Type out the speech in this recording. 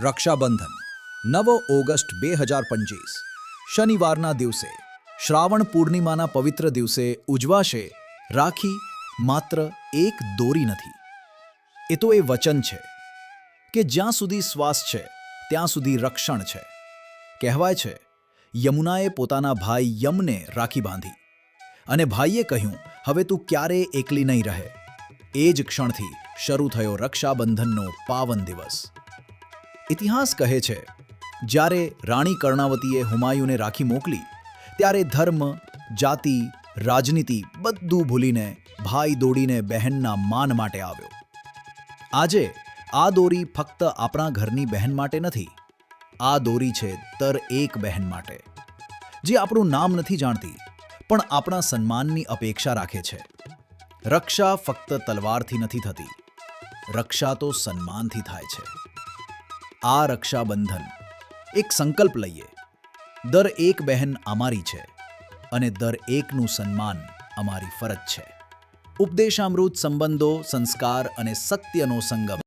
રક્ષાબંધન, નવ ઓગસ્ટ બે હજાર પંચવીસ. શનિવારના દિવસે, શ્રાવણ પૂર્ણિમાના પવિત્ર દિવસે ઉજવાશે રાખી માત્ર એક દોરી નથી. એ તો એ વચન છે કે જ્યાં સુધી શ્વાસ છે, ત્યાં સુધી રક્ષણ છે. કહેવાય છે, યમુનાએ પોતાના ભાઈ યમને રાખી બાંધી. અને ભાઈએ કહ્યું, હવે તું ક્યારેય એકલી નહીં રહે. એ જ ક્ષણથી શરૂ થયો રક્ષાબંધનનો પાવન દિવસ. ઇતિહાસ કહે છે, જ્યારે રાણી કર્ણાવતીએ હુમાયુને રાખી મોકલી, ત્યારે ધર્મ, જાતિ, રાજનીતિ બધું ભૂલીને ભાઈ દોડીને બહેનના માન માટે આવ્યો. આજે આ દોરી ફક્ત આપણા ઘરની બહેન માટે નથી, આ દોરી છે તર એક બહેન માટે, જે આપણું નામ નથી જાણતી, પણ આપણા સન્માનની અપેક્ષા રાખે છે. રક્ષા ફક્ત તલવારથી નથી થતી, રક્ષા તો સન્માનથી થાય છે. આ રક્ષાબંધન. એક સંકલ્પ લઈએ. દર એક બહેન અમારી છે અને દર એકનું સન્માન અમારી ફરજ છે. ઉપદેશામૃત સંબંધો, સંસ્કાર અને સત્યનો સંગમ.